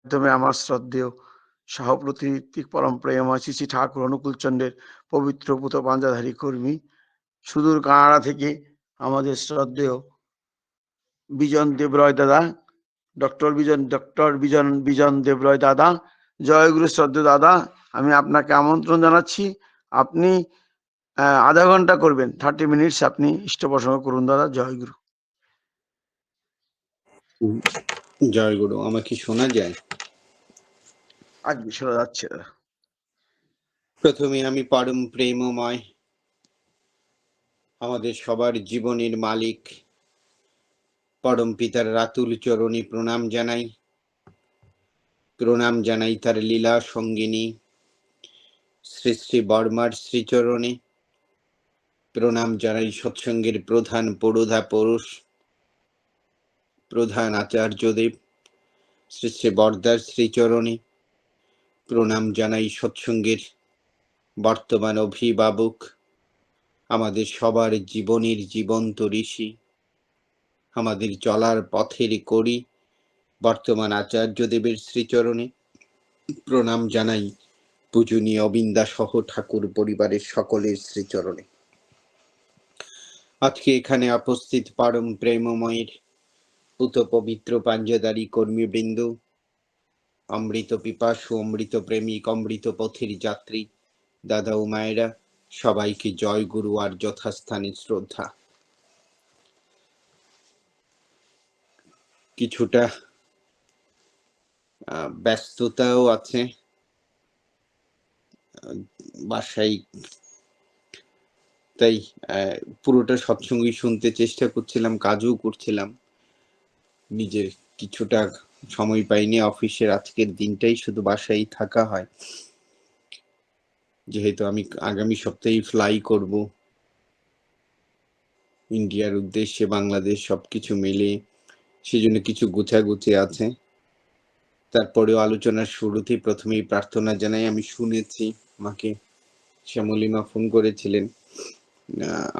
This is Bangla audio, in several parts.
মাধ্যমে আমার শ্রদ্ধেয় সহপ্রতিনিধিক পরম প্রেমময় শ্রী ঠাকুর অনুকূল চন্দ্রের পবিত্র পুত পাঞ্জাধারী কর্মী সুদূর কানাডা থেকে আমাদের শ্রদ্ধেয় বিজন দেবরয় দাদা ডক্টর বিজন ডক্টর বিজন বিজন দেবরয় দাদা, জয়গুরু শ্রদ্ধেয় দাদা, আমি আপনাকে আমন্ত্রণ জানাচ্ছি। আপনি আধা ঘণ্টা করবেন থার্টি মিনিটস আপনি ইষ্ট প্রসঙ্গ করুন দাদা, জয়গুরু। জয় গুরু আমাকে শোনা যায়? আজকে শোনা যাচ্ছে দাদা প্রথমে আমি পরম প্রেমময়, আমাদের সবার জীবনের মালিক, পরম পিতার রাতুল চরণে প্রণাম জানাই। প্রণাম জানাই তার লীলা সঙ্গিনী, শ্রী শ্রী বর্মার শ্রীচরণে। প্রণাম জানাই সৎসঙ্গের প্রধান পড়োধা পুরুষ, প্রধান আচার্যদেব, শ্রী শ্রী বর্দার শ্রীচরণে। প্রণাম জানাই সৎসঙ্গের বর্তমান অভিভাবক, আমাদের সবার জীবনের জীবন্ত ঋষি, আমাদের চলার পথের করি, বর্তমান আচার্যদেবের শ্রীচরণে। প্রণাম জানাই পূজনীয় অবিন্দা সহ ঠাকুর পরিবারের সকলের শ্রীচরণে। আজকে এখানে উপস্থিত পারম প্রেমময়ের পুত পবিত্র পাঞ্জাদারি কর্মীবৃন্দ অমৃত পিপাসু, অমৃত প্রেমিক, অমৃত পথের যাত্রী। দাদা ও মায়েরা, সবাইকে জয় গুরু আর যথাস্থানে শ্রদ্ধা। কিছুটা ব্যস্ততাও আছে। বাসায় তাই পুরোটা সৎসঙ্গই শুনতে চেষ্টা করছিলাম, কাজও করছিলাম। নিজের কিছুটা সময় পাইনি, অফিসের আজকের দিনটাই শুধু বাসায় থাকা হয়। যেহেতু আমি আগামী সপ্তাহে ফ্লাই করব। ইন্ডিয়ার উদ্দেশ্যে বাংলাদেশ সবকিছু মিলে সেজন্য কিছু গোছাগুছি আছে। তারপরেও আলোচনার শুরুতেই প্রথমেই প্রার্থনা জানাই, আমি শুনেছি আমাকে শ্যামলিমা ফোন করেছিলেন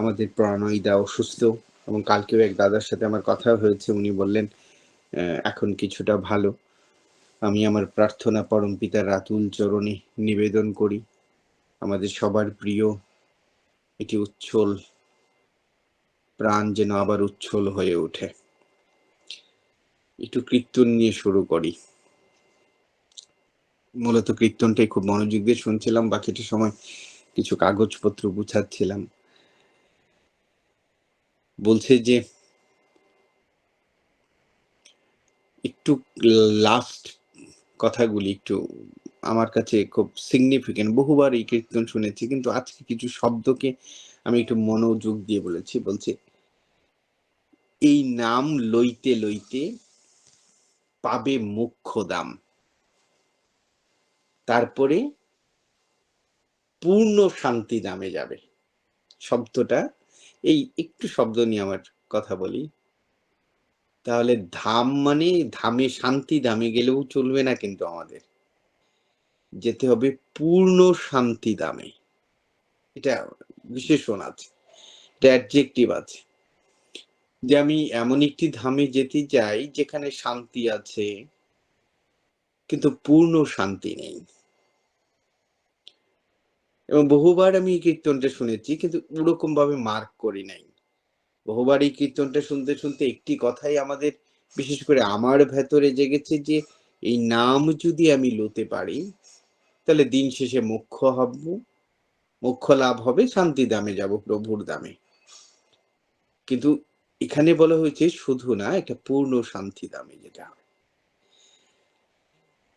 আমাদের প্রণয়দা অসুস্থ এবং কালকেও এক দাদার সাথে আমার কথা হয়েছে, উনি বললেন এখন কিছুটা ভালো। আমি আমার প্রার্থনা পরম পিতার রাতুল চরণে নিবেদন করি। আমাদের সবার প্রিয় এটি উচ্ছল প্রাণ যেন আবার উচ্ছল হয়ে ওঠে। একটু কীর্তন নিয়ে শুরু করি। মূলত কীর্তনটাই খুব মনোযোগ দিয়ে শুনছিলাম, বাকিটা সময় কিছু কাগজপত্র গুছাচ্ছিলাম। বলছে যে একটু লাস্ট কথাগুলি একটু আমার কাছে খুব সিগনিফিকেন্ট বহুবার এই কীর্তন শুনেছি, কিন্তু আজকে কিছু শব্দকে আমি একটু মনোযোগ দিয়ে বলেছি। বলছে, এই নাম লইতে লইতে পাবে মুখ্য দাম তারপরে পূর্ণ শান্তি দামে যাবে। শব্দটা, এই একটু শব্দ নিয়ে আমার কথা বলি। তাহলে ধাম মানে ধামে শান্তি দামে গেলেও চলবে না কিন্তু আমাদের। যেতে হবে পূর্ণ শান্তি দামে এটা বিশেষণ আছে, এটা অ্যাডজেক্টিভ আছে। যে আমি এমন একটি ধামে যেতে চাই যেখানে শান্তি আছে, কিন্তু পূর্ণ শান্তি নেই। এবং বহুবার আমি কীর্তনটা শুনেছি, কিন্তু ওরকম ভাবে মার্ক করি নাই। বহুবার এই কীর্তনটা শুনতে শুনতে একটি কথাই আমাদের, বিশেষ করে আমার ভেতরে জেগেছে যে, এই নাম যদি আমি লোতে পারি, তাহলে দিন শেষে মোক্ষ হব, মোক্ষ লাভ হবে, শান্তি দামে যাব, প্রভুর দামে। কিন্তু এখানে বলা হয়েছে শুধু না, একটা পূর্ণ শান্তি দামে যেটা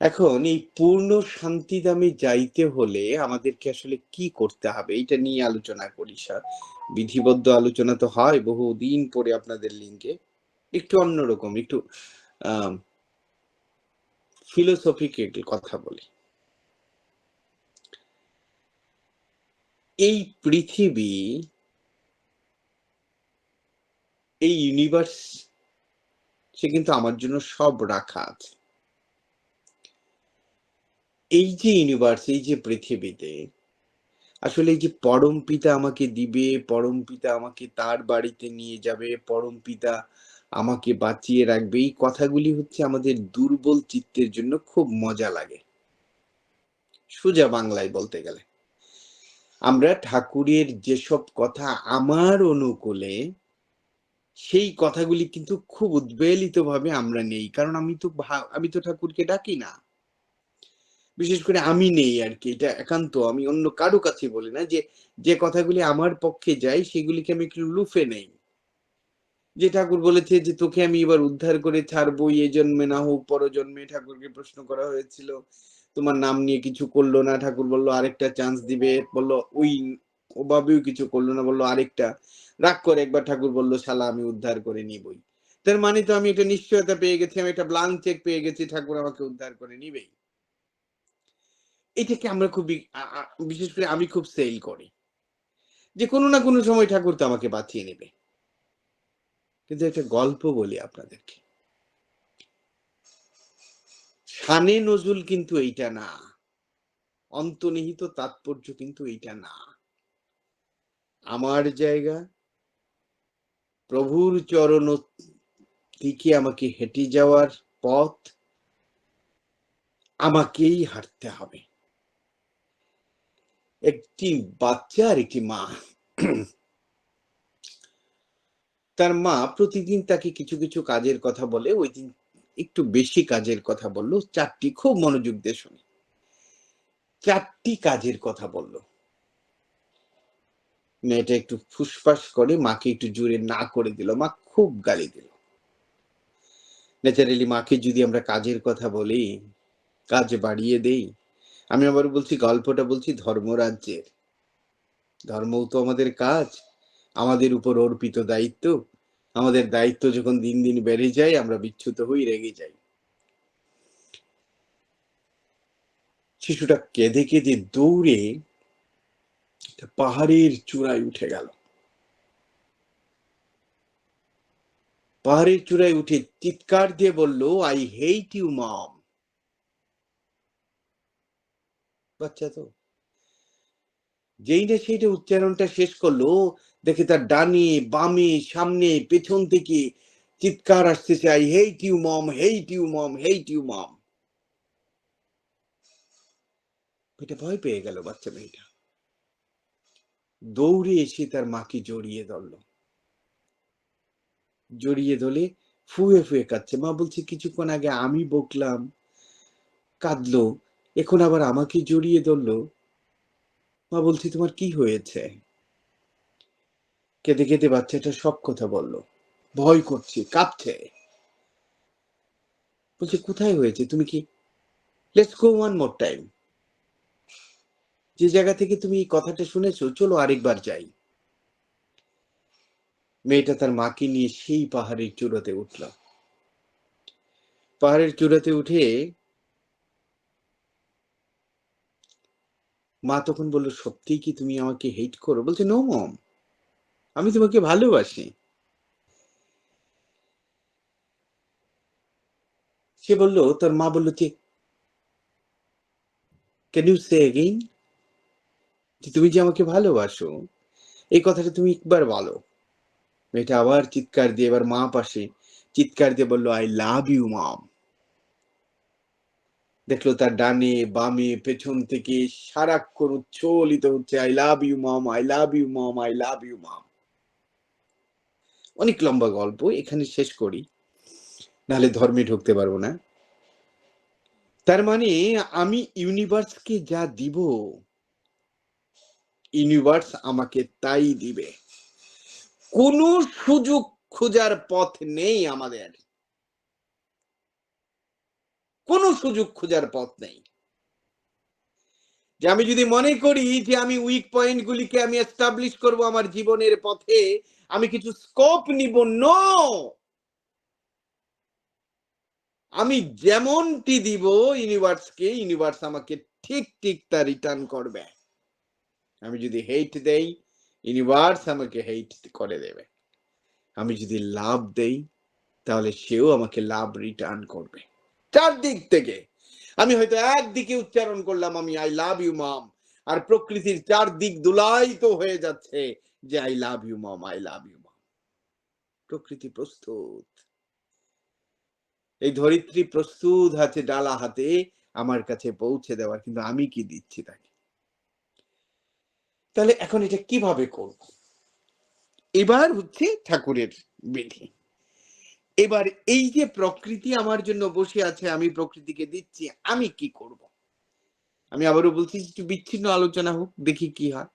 এখন এই পূর্ণ শান্তি দামে যাইতে হলে আমাদেরকে আসলে কি করতে হবে? এটা নিয়ে আলোচনা করি, স্যার। বিধিবদ্ধ আলোচনা তো হয় বহুদিন পরে আপনাদের লিঙ্কে। একটু অন্যরকম, একটু কথা বলি। এই পৃথিবী, এই ইউনিভার্স সে কিন্তু আমার জন্য সব রাখা আছে। এই যে ইউনিভার্স এই যে পৃথিবীতে, আসলে এই যে পরম পিতা আমাকে দিবে, পরম পিতা আমাকে তার বাড়িতে নিয়ে যাবে, পরম পিতা আমাকে বাঁচিয়ে রাখবে, এই কথাগুলি হচ্ছে আমাদের দুর্বল চিত্তের জন্য খুব মজা লাগে। সোজা বাংলায় বলতে গেলে। আমরা ঠাকুরের যেসব কথা আমার অনুকূলে, সেই কথাগুলি কিন্তু খুব উদ্বেলিত ভাবে আমরা নেই, কারণ আমি তো আমি তো ঠাকুরকে ডাকি না। বিশেষ করে আমি নেই আর কি এটা একান্ত। আমি অন্য কারও কাছে বলি না যে যে কথাগুলি আমার পক্ষে যায়, সেগুলিকে আমি একটু লুফে নেই। যে ঠাকুর বলেছে যে, তোকে আমি এবার উদ্ধার করে ছাড়বো এ জন্মে না হোক পরজন্মে ঠাকুরকে প্রশ্ন করা হয়েছিল। তোমার নাম নিয়ে কিছু করল না। ঠাকুর বলল, আরেকটা চান্স দিবে। বলল, ওই ওভাবেও কিছু করল না। বলল, আরেকটা। রাগ করে একবার ঠাকুর বলল, শালা, আমি উদ্ধার করে নিবই। তার মানে তো আমি একটা নিশ্চয়তা পেয়ে গেছি, আমি একটা ব্লাঙ্ক চেক পেয়ে গেছি, ঠাকুর আমাকে উদ্ধার করে নিবেই। এটাকে আমরা খুব বিশেষ করে আমি খুব সেল করি। যে কোনো না কোনো সময় ঠাকুর তো আমাকে বাঁচিয়ে নেবে। কিন্তু একটা গল্প বলি আপনাদেরকে। শানে নজরুল কিন্তু এইটা না। অন্তর্নিহিত তাৎপর্য কিন্তু এইটা না। আমার জায়গা, প্রভুর চরণ দিকে আমাকে হেঁটে যাওয়ার পথ, আমাকেই হাঁটতে হবে। একটি বাচ্চা আর একটি মা। তার মা প্রতিদিন তাকে কিছু কিছু কাজের কথা বলে, ওই দিন একটু বেশি কাজের কথা বলল, চারটি খুব মনোযোগ দিয়ে শুনে। চারটি কাজের কথা বলল। মেয়েটা একটু ফুসফাস করে মাকে একটু জোরে না করে দিল, মা খুব গালি দিল। ন্যাচারালি মাকে যদি আমরা কাজের কথা বলি, কাজ বাড়িয়ে দেই আমি আবার বলছি, গল্পটা বলছি ধর্মরাজ্যের। ধর্মও তো আমাদের কাজ, আমাদের উপর অর্পিত দায়িত্ব। আমাদের দায়িত্ব যখন দিন দিন বেড়ে যায়, আমরা বিচ্ছুত হই, রেগে যাই। শিশুটা কেঁদে কেঁদে দৌড়ে পাহাড়ের চূড়ায় উঠে গেল। পাহাড়ের চূড়ায় উঠে চিৎকার দিয়ে বলল আই হেট ইউ মম বাচ্চা তো। যেই না সেইটা উচ্চারণটা শেষ করল, দেখে তার ডানে, বামে, সামনে, পেছন থেকে চিৎকার আসতেছে, I hate you, mom hate you, mom hate you, mom. এটা ভয় পেয়ে গেল বাচ্চা মেয়েটা। দৌড়ে এসে তার মাকে জড়িয়ে ধরলো। জড়িয়ে ধরে ফুয়ে ফুয়ে কাঁদছে। মা বলছে, কিছুক্ষণ আগে আমি বকলাম, কাঁদলো এখন আবার আমাকে জড়িয়ে ধরলো, মা, বলছি তোমার কি হয়েছে? কেঁদে কেঁদে বাচ্চাটা সব কথা বলল, ভয় করছে, কাঁপছে। বলছে, কোথায় হয়েছে? তুমি কি let's go one more time যে জায়গা থেকে তুমি এই কথাটা শুনেছো, চলো আরেকবার যাই। মেয়েটা তার মাকে নিয়ে সেই পাহাড়ের চূড়াতে উঠল। পাহাড়ের চূড়াতে উঠে মা তখন বলল, সত্যিই কি তুমি আমাকে হেট করো? বলছে নো মম আমি তোমাকে ভালোবাসি। সে বলল, তার মা বলল যে ক্যান ইউ সে এগেইন তুমি যে আমাকে ভালোবাসো, এই কথাটা তুমি একবার বলো। মেয়েটা আবার চিৎকার দিয়ে, এবার মা পাশে চিৎকার দিয়ে বলল আই লাভ ইউ মম দেখল তার ডানে, বামে, পেছন থেকে সারাক্ষণ উচ্ছলিত হচ্ছে I love you mom I love you mom I love you mom অনেক লম্বা গল্প, এখানে শেষ করি। নাহলে ধর্মে ঢুকতে পারব না। তার মানে আমি ইউনিভার্সকে যা দিব, ইউনিভার্স আমাকে তাই দিবে। কোন সুযোগ খোঁজার পথ নেই আমাদের। কোনো সুযোগ খোঁজার পথ নেই। যে আমি যদি মনে করি যে আমি উইক পয়েন্ট গুলিকে আমি এস্টাবলিশ করব আমার জীবনের পথে, আমি কিছু স্কোপ নিব নো আমি যেমনটি দিব ইউনিভার্সকে ইউনিভার্স আমাকে ঠিক ঠিক তা রিটার্ন করবে। আমি যদি হেইট দেই ইউনিভার্স আমাকে হেইট করে দেবে। আমি যদি লাভ দেই, তাহলে সেও আমাকে লাভ রিটার্ন করবে। চারদিক থেকে। আমি হয়তো একদিকে উচ্চারণ করলাম, আমি আই লাভ ইউ মাম আর প্রকৃতির চার দিক দুলাইত হয়ে যাচ্ছে যে I love you mom I love you mom প্রকৃতি প্রস্তুত। এই ধরিত্রী প্রস্তুত আছে ডালা হাতে আমার কাছে পৌঁছে দেওয়ার, কিন্তু আমি কি দিচ্ছি তাকে? তাহলে এখন এটা কীভাবে করব? এবার হচ্ছে ঠাকুরের বিধি। এবার এই যে প্রকৃতি আমার জন্য বসে আছে, আমি প্রকৃতিকে দিচ্ছি, আমি কি করব? আমি আবারও বলছি, একটু বিচ্ছিন্ন আলোচনা হোক, দেখি কি হয়।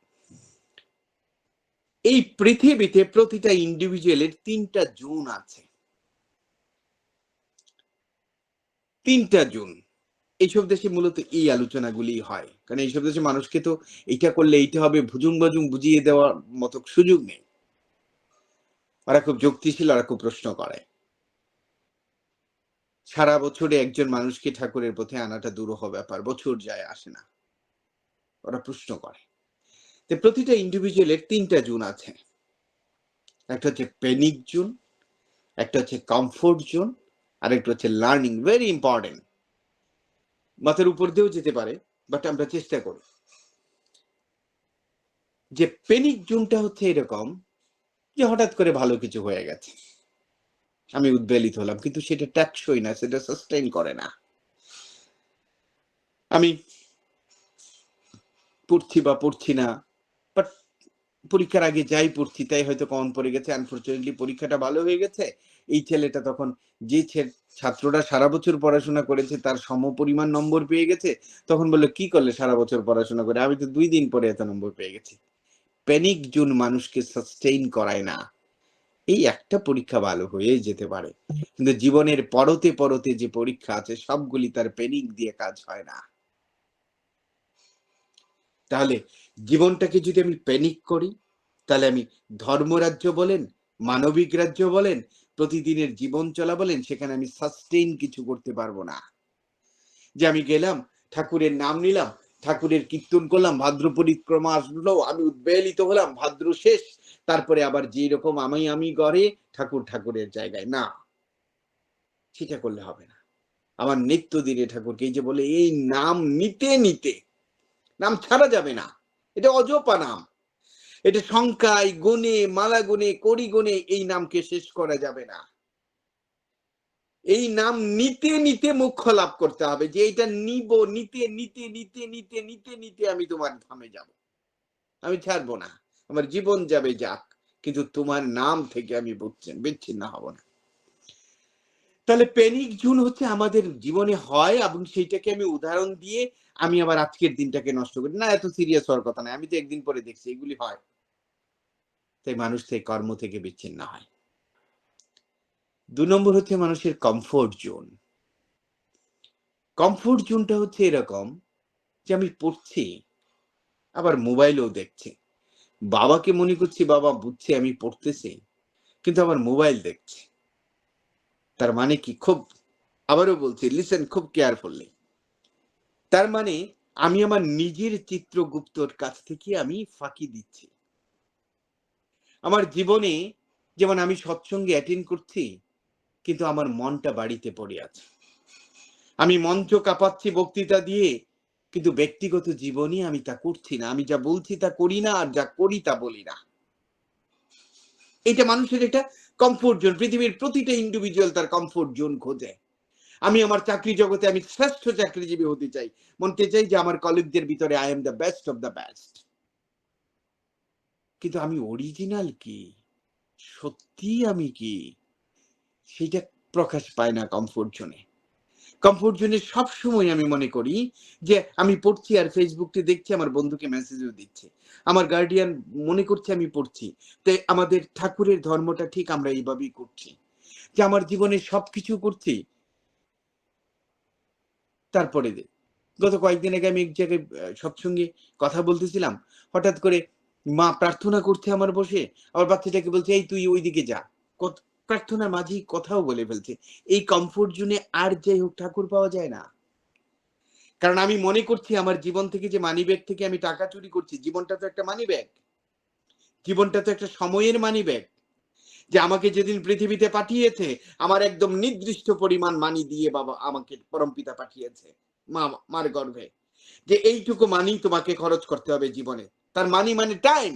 এই পৃথিবীতে প্রতিটা ইন্ডিভিজুয়ালের তিনটা জোন আছে। তিনটা জোন। এইসব দেশে মূলত এই আলোচনাগুলি হয়। কারণ এইসব দেশে মানুষকে তো এইটা করলে এইটা হবে, ভুজুং বাজুং বুঝিয়ে দেওয়ার মতো সুযোগ নেই। ওরা খুব যুক্তিশীল, ওরা খুব প্রশ্ন করে। সারা বছরে একজন মানুষকে ঠাকুরের পথে আনাটা দুরূহ ব্যাপার, বছর যায়, আসে না। ওরা প্রশ্ন করে। তো প্রতিটা ইন্ডিভিজুয়ালের তিনটা জোন আছে। একটা হচ্ছে পেনিক জোন, একটা হচ্ছে কমফোর্ট জোন, আর একটা হচ্ছে লার্নিং ভেরি ইম্পর্টেন্ট মাথার উপর দিয়েও যেতে পারে বাট আমরা চেষ্টা করি। যে পেনিক জোনটা হচ্ছে এরকম, যে হঠাৎ করে ভালো কিছু হয়ে গেছে। আমি উদ্বেলিত হলাম, কিন্তু সেটা ট্যাক্সই না, সেটা সাস্টেইন করে না। আমি পড়ছি বা পড়ছি না বাট পরীক্ষার আগে যাই পড়ছি, তাই হয়তো কমন পড়ে গেছে। আনফর্চুনেটলি পরীক্ষাটা ভালো হয়ে গেছে। এই ছেলেটা তখন যে ছে- ছাত্ররা সারা বছর পড়াশোনা করেছে, তার সম পরিমাণ নম্বর পেয়ে গেছে। তখন বলল, কি করলে সারা বছর পড়াশোনা করে? আমি তো দুই দিন পরে এত নম্বর পেয়ে গেছি। প্যানিক জুন মানুষকে সাস্টেইন করায় না। এই একটা পরীক্ষা ভালো হয়ে যেতে পারে। কিন্তু জীবনের পরতে পরতে যে পরীক্ষা আছে, সবগুলি তার প্যানিক দিয়ে কাজ হয় না। তাহলে জীবনটাকে যদি আমি প্যানিক করি, তাহলে আমি ধর্মরাজ্য বলেন, মানবিক রাজ্য বলেন, প্রতিদিনের জীবন চলা বলেন, সেখানে আমি সাস্টেইন কিছু করতে পারব না। যে আমি গেলাম, ঠাকুরের নাম নিলাম ঠাকুরের কীর্তন করলাম, ভাদ্র পরিক্রমা আসলো, আমি উদ্বেলিত হলাম, ভাদ্র শেষ। তারপরে আবার যে রকম আমি আমি গড়ে ঠাকুর ঠাকুরের জায়গায়। না, সেটা করলে হবে না। আমার নিত্য দিনে ঠাকুরকে এই যে বলে, এই নাম নিতে নিতে, নাম ছাড়া যাবে না। এটা অজপা নাম। এটা সংখ্যায়, গুণে মালা গুণে করি গুণে এই নামকে শেষ করা যাবে না। এই নাম নিতে নিতে মুখ্য লাভ করতে হবে যে এটা নিব, নিতে নিতে নিতে নিতে নিতে নিতে আমি তোমার ধামে যাব। আমি ছাড়বো না। আমার জীবন যাবে যাক, কিন্তু তোমার নাম থেকে আমি বুঝছেন বিচ্ছিন্ন হব না। তাহলে প্যানিক জুন হচ্ছে আমাদের জীবনে হয় এবং সেইটাকে আমি উদাহরণ দিয়ে আমি আবার আজকের দিনটাকে নষ্ট করি। না, এত সিরিয়াস হওয়ার কথা নয়। আমি তো একদিন পরে দেখছি, এগুলি হয়। তাই মানুষ সেই কর্ম থেকে বিচ্ছিন্ন হয়। দু নম্বর হচ্ছে মানুষের কমফোর্ট জোন কমফোর্ট জোনটা হচ্ছে এরকম যে আমি পড়ছি, আবার মোবাইলেও দেখছি। বাবাকে মনে করছি, বাবা, বুঝছে আমি পড়তেছি, কিন্তু আমার মোবাইল দেখছি। তার মানে কি? খুব, আবারও বলছি লিসেন খুব কেয়ারফুললি তার মানে আমি আমার নিজের চিত্রগুপ্তর কাছ থেকে আমি ফাঁকি দিচ্ছি। আমার জীবনে যেমন আমি সৎসঙ্গে অ্যাটেন্ড করছি কিন্তু আমার মনটা বাড়িতে পড়ে আছে। আমি মঞ্চ কাঁপাচ্ছি বক্তৃতা দিয়ে, কিন্তু ব্যক্তিগত জীবনে আমি তা করছি না। আমি যা বলছি তা করি না, আর যা করি তা বলি না। এটা মানুষের একটা কমফোর্ট জোন পৃথিবীর প্রতিটা ইন্ডিভিজুয়াল তার কমফোর্ট জোন খোঁজে। আমি আমার চাকরি জগতে আমি শ্রেষ্ঠ চাকরিজীবী হতে চাই। মনতে চাই যে আমার কলিগদের ভিতরে I am the best of the best কিন্তু আমি অরিজিনাল কি? সত্যি আমি কি? সেটা প্রকাশ পায় না কমফোর্ট জোনে কমফোর্ট জোনে সবসময় আমি মনে করি যে আমি পড়ছি আর ফেসবুকটি দেখছি, আমার বন্ধুকে মেসেজও দিচ্ছি। আমার গার্ডিয়ান মনে করছে আমি পড়ছি। তাই আমাদের ঠাকুরের ধর্মটা ঠিক আমরা এইভাবেই করছি। যে আমার জীবনে সবকিছু করছি। তারপরে গত কয়েকদিন আগে আমি এক জায়গায় সৎসঙ্গে কথা বলতেছিলাম। হঠাৎ করে মা প্রার্থনা করছে আমার বসে। আমার বাচ্চাটাকে বলছে, এই তুই ওইদিকে যা। প্রার্থনার মাঝেই কথাও বলে ফেলছে, এই কমফোর্ট জোনে আর যাই হোক ঠাকুর পাওয়া যায় না। কারণ আমি মনে করছি আমার জীবন থেকে যে মানি ব্যাগ থেকে আমি টাকা চুরি করছি, জীবনটা তো একটা মানি ব্যাগ জীবনটা তো একটা সময়ের মানি ব্যাগ যে আমাকে যেদিন পৃথিবীতে পাঠিয়েছে, আমার একদম নির্দিষ্ট পরিমাণ মানি দিয়ে বাবা আমাকে পরমপিতা পাঠিয়েছে, মা, মার গর্ভে। যে এইটুকু মানি তোমাকে খরচ করতে হবে জীবনে। তার মানি মানে টাইম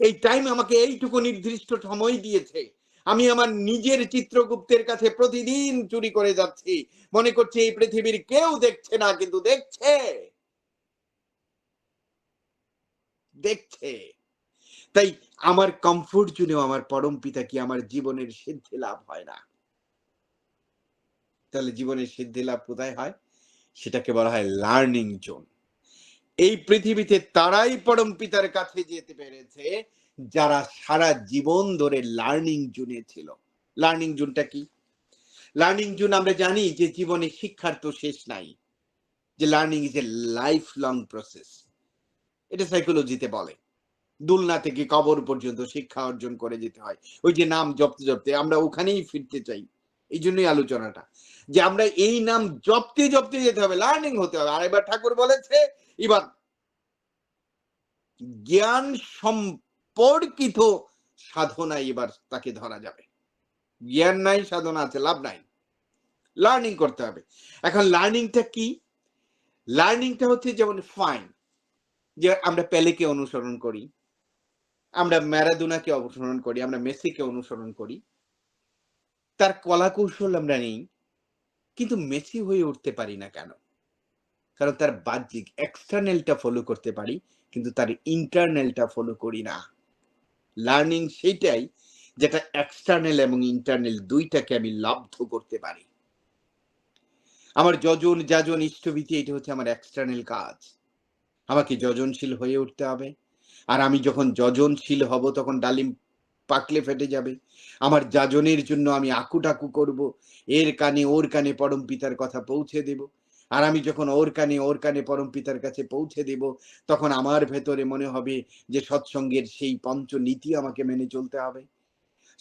এই টাইম আমাকে এইটুকু নির্দিষ্ট সময় দিয়েছে। আমি আমার নিজের চিত্রগুপ্তের কাছে প্রতিদিন চুরি করে যাচ্ছি। মনে করছি এই পৃথিবীর কেউ দেখছে না, কিন্তু দেখছে। দেখছে। তাই আমার কমফোর্ট জোনেও আমার পরম পিতা কি আমার জীবনের সিদ্ধি লাভ হয় না? তাহলে জীবনের সিদ্ধি লাভ কোথায় হয়? সেটাকে বলা হয় লার্নিং জোন এই পৃথিবীতে তারাই পরম পিতার কাছে যেতে পেরেছে। যারা সারা জীবন ধরে লার্নিং জোনে ছিল। লার্নিং জোনটা কি? লার্নিং জোন আমরা জানি যে জীবনে শিক্ষার তো শেষ নাই। যে learning is a life long process এটা সাইকোলজিতে বলে। দুলনা থেকে কবর পর্যন্ত শিক্ষা অর্জন করে যেতে হয়। ওই যে নাম জপতে জপতে আমরা ওখানেই ফিরতে চাই। এই জন্যই আলোচনাটা। যে আমরা এই নাম জপতে জপতে যেতে হবে লার্নিং হতে হবে। আর এবার ঠাকুর বলেছে, এবার জ্ঞান সম্পর্কিত সাধনা এবার তাকে ধরা যাবে। জ্ঞান নাই, সাধনা আছে, লাভ নাই। লার্নিং করতে হবে। এখন লার্নিংটা কি? লার্নিংটা হচ্ছে যেমন ফাইন যে আমরা পেলেকে অনুসরণ করি, আমরা ম্যারাদোনাকে অনুসরণ করি, আমরা মেসিকে অনুসরণ করি, তার কলা কৌশল আমরা নেই, কিন্তু মেসি হয়ে উঠতে পারি না কেন? কারণ তার বাহ্যিক এক্সটার্নালটা ফলো করতে পারি, কিন্তু তার ইন্টারনালটা ফলো করি না। লার্নিং সেইটাই যেটা এক্সটার্নাল এবং ইন্টারনাল দুইটাকে আমি লব্ধ করতে পারি। আমার যজন যাজন ইষ্টভীতি এটা হচ্ছে আমার এক্সটার্নাল কাজ। আমাকে যজনশীল হয়ে উঠতে হবে। আর আমি যখন যজনশীল হব, তখন ডালিম পাকলে ফেটে যাবে। আমার যাজনের জন্য আমি আকুটাকু করব। এর কানে, ওর কানে পরম পিতার কথা পৌঁছে দেব। আর আমি যখন ওর কানে ওর কানে পরম পিতার কাছে পৌঁছে দেব, তখন আমার ভেতরে মনে হবে যে সৎসঙ্গের সেই পঞ্চ নীতি আমাকে মেনে চলতে হবে।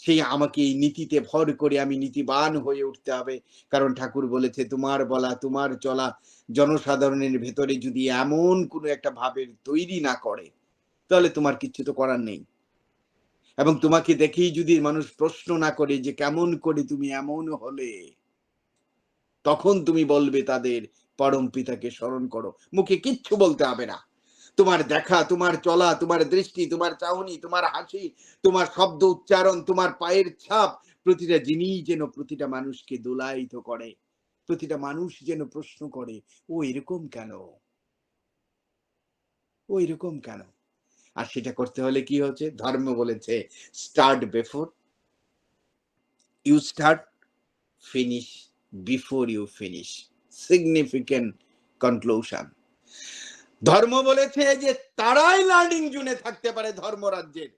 সেই আমাকে এই নীতিতে ভর করে আমি নীতিবান হয়ে উঠতে হবে। কারণ ঠাকুর বলেছে, তোমার বলা, তোমার চলা জনসাধারণের ভেতরে যদি এমন কোনো একটা ভাবের তৈরি না করে, তাহলে তোমার কিচ্ছু তো করার নেই। এবং তোমাকে দেখেই যদি মানুষ প্রশ্ন না করে যে কেমন করে তুমি এমন হলে, তখন তুমি বলবে তাদের পরম পিতাকে স্মরণ করো। মুখে কিচ্ছু বলতে হবে না। তোমার দেখা, তোমার চলা, তোমার দৃষ্টি, তোমার চাহনি, তোমার হাসি, তোমার শব্দ উচ্চারণ, তোমার পায়ের ছাপ, প্রতিটা জিনিস যেন প্রতিটা মানুষকে দোলায়িত করে, প্রতিটা মানুষ যেন প্রশ্ন করে, ও এরকম কেন? ও এরকম কেন? আর সেটা করতে হলে কি হচ্ছে ধর্ম বলেছে start before you start finish before you finish significant conclusion ধর্ম বলেছে যে তারাই লার্নিং জুনে থাকতে পারে ধর্মরাজ্যের।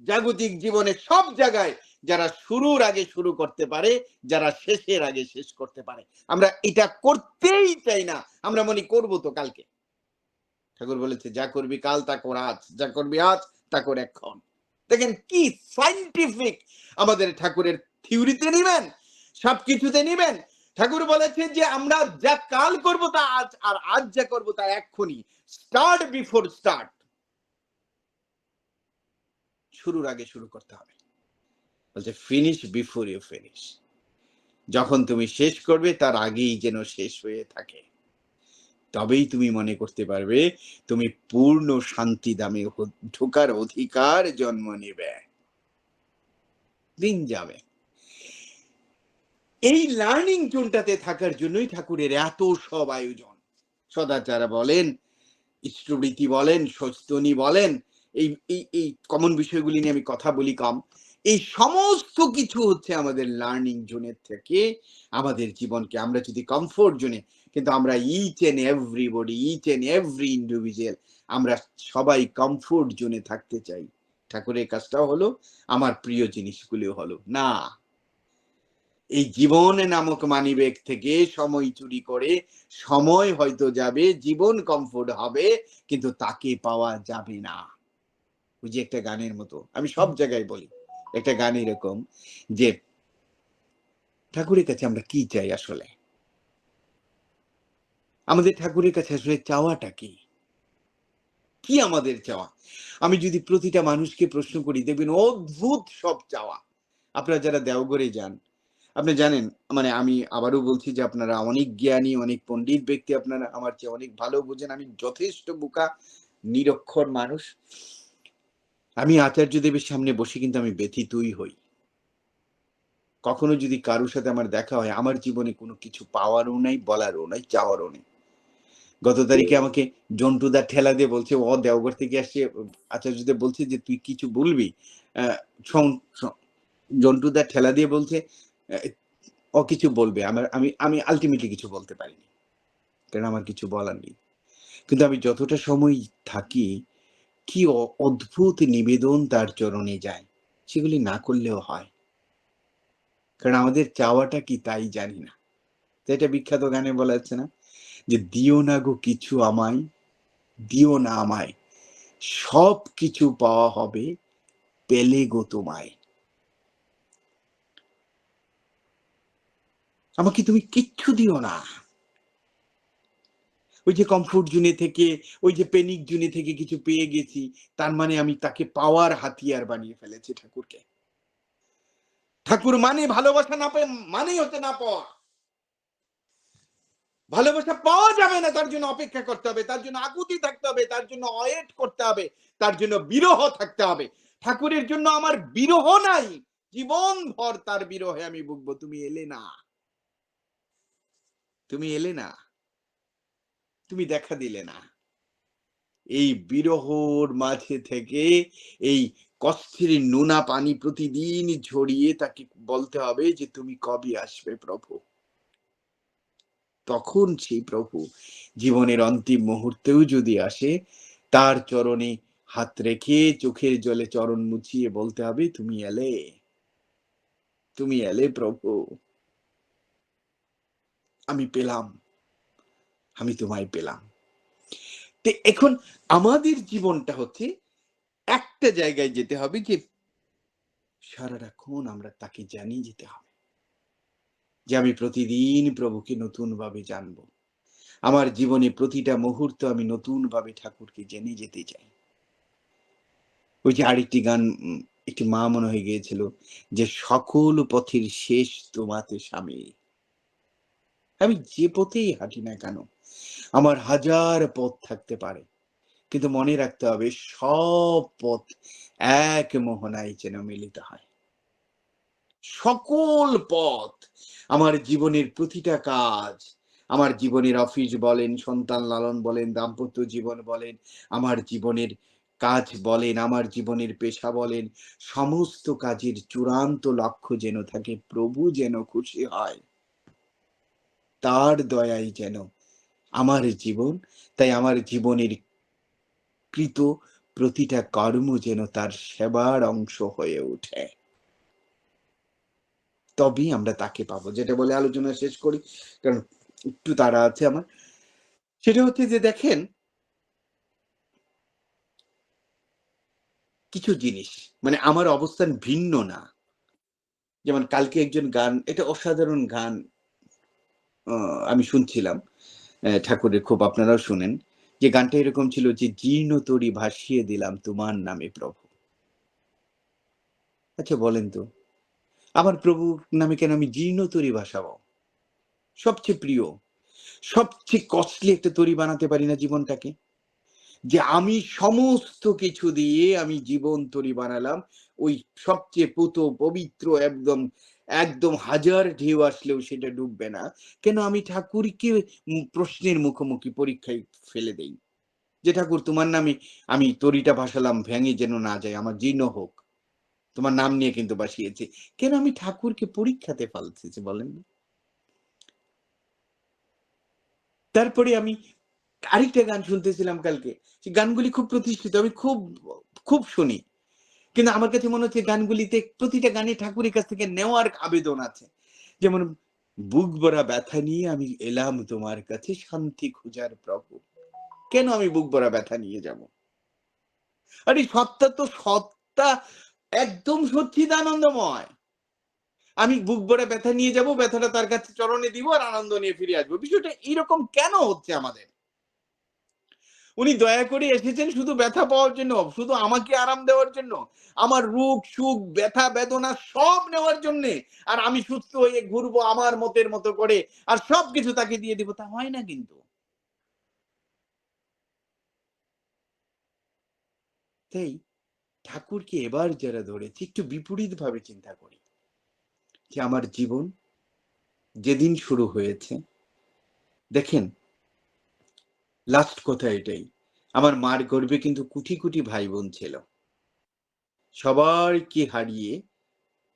জাগতিক জীবনে সব জায়গায় যারা শুরুর আগে শুরু করতে পারে, যারা শেষের আগে শেষ করতে পারে। আমরা এটা করতেই চাই না, আমরা মনে করব তো কালকে। ঠাকুর বলেছে, যা করবি কাল, তা কর আজ, যা করবি আজ, তা কর এখন। দেখেন কি সাইন্টিফিক আমাদের ঠাকুরের থিওরিতে নিবেন, সবকিছুতে নিবেন ঠাকুর বলেছে যে আমরা যা কাল করব তা আজ, আর আজ যা করব তা এক্ষুনি। স্টার্ট বিফোর স্টার্ট শুরুর আগে শুরু করতে হবে। বলছে ফিনিশ বিফোর ইউ ফিনিশ যখন তুমি শেষ করবে, তার আগেই যেন শেষ হয়ে থাকে। তবেই তুমি মনে করতে পারবে, তুমি পূর্ণ শান্তি দামে ঢোকার অধিকার জন্ম নেবে। দিন যাবে। এই লার্নিং জোনটাতে থাকার জন্যই ঠাকুরের এত সব আয়োজন। সদাচার বলেন ইষ্টবৃত্তি বলেন সস্তনী বলেন, এই এই এই কমন বিষয়গুলি নিয়ে আমি কথা বলি কম। এই সমস্ত কিছু হচ্ছে আমাদের লার্নিং জোনের থেকে আমাদের জীবনকে। আমরা যদি কমফোর্ট জোনে, কিন্তু আমরা each and everybody each and every individual আমরা সবাই কমফোর্ট জোনে থাকতে চাই। ঠাকুরের কাজটাও হলো, আমার প্রিয় জিনিসগুলি হলো। না। এই জীবন নামক মানিবেগ থেকে সময় চুরি করে সময় হয়তো যাবে জীবন কমফোর্ট হবে কিন্তু তাকে পাওয়া যাবে না। ওই যে একটা গানের মতো? আমি সব জায়গায় বলি একটা গান এরকম যে ঠাকুরের কাছে আমরা কি চাই আসলে? আমাদের ঠাকুরের কাছে আসলে চাওয়াটা কি? কি আমাদের চাওয়া? আমি যদি প্রতিটা মানুষকে প্রশ্ন করি দেখবেন অদ্ভুত সব চাওয়া। আপনারা যারা দেওঘরে যান আপনি জানেন মানে আমি আবারও বলছি যে আপনারা অনেক জ্ঞানী, অনেক পণ্ডিত ব্যক্তি আপনারা আমার চেয়ে অনেক ভালো বোঝেন। আমি যথেষ্ট বোকা, নিরক্ষর মানুষ। আমি আচার্য দেবের সামনে বসে কিন্তু আমি ব্যথিতই হই। কখনো যদি কারোর সাথে আমার দেখা হয়, আমার জীবনে কোনো কিছু পাওয়ারও নাই, বলারও নাই, চাওয়ারও নেই। গত তারিখে আমাকে জন্টুদা ঠেলা দিয়ে বলছে, ও দেওঘর থেকে আসছে। আচার্যদের বলছে যে, তুই কিছু বলবি। জন্টুদা ঠেলা দিয়ে বলছে ও কিছু বলবে। আমার, আমি আমি আলটিমেটলি কিছু বলতে পারিনি। কারণ আমার কিছু বলার নেই। কিন্তু আমি যতটা সময় থাকি, কি অদ্ভুত নিবেদন তার চরণে যায়, সেগুলি না করলেও হয়। কারণ আমাদের চাওয়াটা কি তাই জানি না। তো এটা বিখ্যাত গানে বলা যাচ্ছে না যে, দিও না গো কিছু আমায়, দিও না আমায়। সব কিছু পাওয়া হবে, পেলে গো তোমায়। আমাকে তুমি কিচ্ছু দিও না। ওই যে কমফোর্ট জোনে থেকে, ওই যে পেনিক জোনে থেকে কিছু পেয়ে গেছি, তার মানে আমি তাকে পাওয়ার হাতিয়ার বানিয়ে ফেলেছি ঠাকুরকে। ঠাকুর মানে ভালোবাসা না পেয়ে মানেই হচ্ছে না পাওয়া। ভালোবাসা পাওয়া যাবে না, তার জন্য অপেক্ষা করতে হবে, তার জন্য আকুতি থাকতে হবে, তার জন্য অয়েট করতে হবে, তার জন্য বিরহ থাকতে হবে। ঠাকুরের জন্য আমার বিরহ নাই জীবন ভর তার বিরহে আমি ভুগবো, তুমি এলে না। তুমি এলে না। তুমি দেখা দিলে না। এই বিরহর মাঝে থেকে এই কষ্টের নোনা পানি প্রতিদিন ঝরিয়ে তাকে বলতে হবে যে, তুমি কবে আসবে প্রভু? তখন সেই প্রভু জীবনের অন্তিম মুহূর্তেও যদি আসে, তার চরণে হাত রেখে চোখের জলে চরণ মুছিয়ে বলতে হবে, তুমি এলে। তুমি এলে প্রভু। আমি পেলাম। আমি তোমায় পেলাম। তো এখন আমাদের জীবনটা হচ্ছে একটা জায়গায় যেতে হবে যে সারাক্ষণ আমরা তাকে জানিয়ে যেতে হবে। যে আমি প্রতিদিন প্রভুকে নতুন ভাবে জানব। আমার জীবনে প্রতিটা মুহূর্ত আমি নতুন ভাবে ঠাকুরকে জেনে যেতে চাই। ওই যে আরেকটি গান একটি মা মনে হয়ে গিয়েছিল যে সকল পথের শেষ তোমাতে স্বামী। আমি যে পথেই হাঁটি না কেন, আমার হাজার পথ থাকতে পারে। কিন্তু মনে রাখতে হবে, সব পথ এক মোহনায় যেন মিলিত হয়। সকল পথ আমার জীবনের প্রতিটা কাজ, আমার জীবনের অফিস বলেন, সন্তান লালন বলেন, দাম্পত্য জীবন বলেন, আমার জীবনের কাজ বলেন, আমার জীবনের পেশা বলেন, সমস্ত কাজের চূড়ান্ত লক্ষ্য যেন থাকে, প্রভু যেন খুশি হয়। তার দয়াই যেন আমার জীবন। তাই আমার জীবনের কৃত প্রতিটা কর্ম যেন তার সেবার অংশ হয়ে ওঠে। তবেই আমরা তাকে পাবো। যেটা বলে আলোচনা শেষ করি, কারণ একটু তাড়া আছে আমার। সেটা হচ্ছে যে দেখেন, কিছু জিনিস মানে আমার অবস্থান ভিন্ন না। যেমন কালকে একজন গান, এটা অসাধারণ গান। আমি শুনছিলাম ঠাকুরের খুব আপনারাও শুনেন, যে গানটা এরকম ছিল যে, জীর্ণ তরি ভাসিয়ে দিলাম তোমার নামে প্রভু। আচ্ছা বলেন তো, আমার প্রভু নামে কেন আমি জীর্ণ তরি ভাসাবো? সবচেয়ে প্রিয়, সবচেয়ে কস্টলি একটা তরি বানাতে পারি না জীবনটাকে? যে আমি সমস্ত কিছু দিয়ে আমি জীবন তরি বানালাম, ওই সবচেয়ে পুত, পবিত্র, একদম একদম হাজার ঢেউ আসলেও সেটা ডুববে না। কেন আমি ঠাকুরকে প্রশ্নের মুখোমুখি পরীক্ষায় ফেলে দেই? যে ঠাকুর, তোমার নামে আমি তরিটা ভাসালাম ভেঙে যেন না যায়, আমার জীর্ণ হোক। তোমার নাম নিয়ে কিন্তু বাসিয়েছে কেন আমি ঠাকুরকে পরীক্ষাতে ফালতেছি বলেন না? তারপরে আমি আরেকটা গান শুনতেছিলাম কালকে। গানগুলি খুব প্রতিষ্ঠিত, আমি খুব খুব শুনি। কিন্তু আমার কাছে মনে হচ্ছে গানগুলিতে প্রতিটা গানে ঠাকুরের কাছ থেকে নেওয়ার আবেদন আছে। যেমন, বুক ভরা ব্যথা নিয়ে আমি এলাম তোমার কাছে শান্তি খোঁজার প্রভু কেন আমি বুক ভরা ব্যথা নিয়ে যাব? আরে সত্তা তো সত্তা একদম সচ্চিদানন্দময়। আমি বুক ভরে ব্যথা নিয়ে যাব, ব্যথাটা তার কাছে চরণে দিব আর আনন্দ নিয়ে ফিরে আসব। বিষয়টা এরকম কেন হচ্ছে আমাদের? উনি দয়া করে এসেছেন শুধু ব্যথা পাওয়ার জন্য, শুধু আমাকে আরাম দেওয়ার জন্য। আমার রোগ, সুখ, ব্যথা, বেদনা সব নেওয়ার জন্য। আর আমি সুস্থ হয়ে ঘুরবো আমার মতের মতো করে। আর সব কিছু তাকে দিয়ে দিব, তা হয় না কিন্তু। তাই ঠাকুরকে এবার যারা ধরেছি, একটু বিপরীত ভাবে চিন্তা করি। যে আমার জীবন যেদিন শুরু হয়েছে, দেখেন লাস্ট কথা এটাই। আমার মার গর্বে কিন্তু কুটি কুটি ভাই বোন ছিল সবাইকে হারিয়ে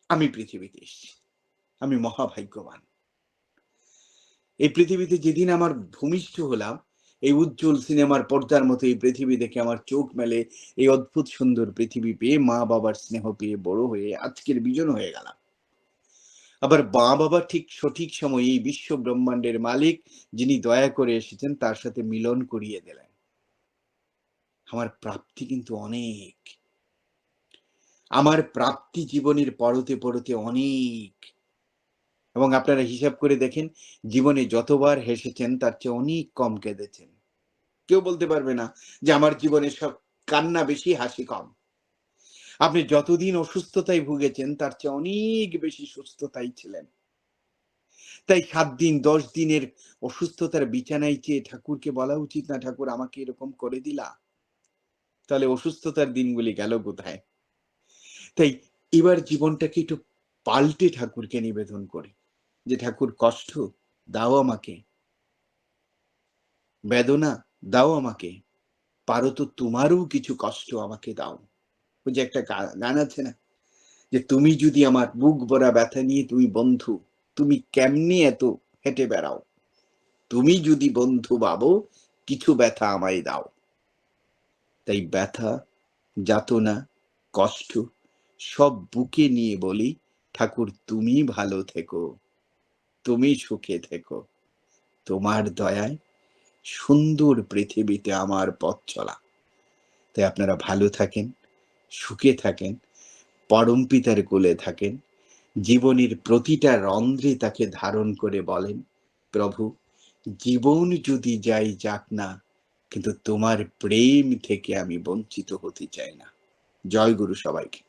আমি পৃথিবীতে এসেছি। আমি মহাভাগ্যবান। এই পৃথিবীতে যেদিন আমার ভূমিষ্ঠ হলাম, এই উজ্জ্বল সিনেমার পর্দার মতো এই পৃথিবী দেখে আমার চোখ মেলে, এই অদ্ভুত সুন্দর পৃথিবী পেয়ে মা বাবার স্নেহ পেয়ে বড় হয়ে আজকের বিজন হয়ে গেলাম। আবার মা বাবা ঠিক সঠিক সময়ে এই বিশ্ব ব্রহ্মাণ্ডের মালিক যিনি দয়া করে এসেছেন, তার সাথে মিলন করিয়ে দিলেন। আমার প্রাপ্তি কিন্তু অনেক। আমার প্রাপ্তি জীবনের পরতে পরতে অনেক। এবং আপনারা হিসাব করে দেখেন, জীবনে যতবার হেসেছেন, তার চেয়ে অনেক কম কেঁদেছেন। কেউ বলতে পারবে না যে আমার জীবনে সব কান্না বেশি, হাসি কম। আপনি যতদিন অসুস্থতায় ভুগেছেন, তার চেয়ে অনেক বেশি সুস্থতাই ছিলেন। তাই সাত দিন, দশ দিনের অসুস্থতার বিছানায় চেয়ে ঠাকুরকে বলা উচিত না, ঠাকুর, আমাকে এরকম করে দিলা। তাহলে অসুস্থতার দিনগুলি গেল কোথায়? তাই এবার জীবনটাকে একটু পাল্টে ঠাকুরকে নিবেদন করি যে, ঠাকুর, কষ্ট দাও আমাকে। বেদনা দাও আমাকে। পারো তো তোমারও কিছু কষ্ট আমাকে দাও। ওই যে একটা গান আছে না? যে তুমি যদি আমার বুক ভরা ব্যথা নিয়ে তুমি বন্ধু, তুমি কেমনি এত হেঁটে বেড়াও? তুমি যদি বন্ধু ভাবো কিছু ব্যথা আমায় দাও। তাই ব্যথা, যাতনা, কষ্ট সব বুকে নিয়ে বলি, ঠাকুর তুমি ভালো থেকো, তুমি সুখে থেকো। তোমার দয়ায় সুন্দর পৃথিবীতে আমার পথ চলা। তাই আপনারা ভালো থাকেন। সুখে থাকেন, পরম পিতার কোলে থাকেন, জীবনের প্রতিটা রন্ধ্রে তাকে ধারণ করে বলেন, প্রভু, জীবন যদি যাই যাক না, কিন্তু তোমার প্রেম থেকে আমি বঞ্চিত হতে চাই না। জয় গুরু সবাইকে।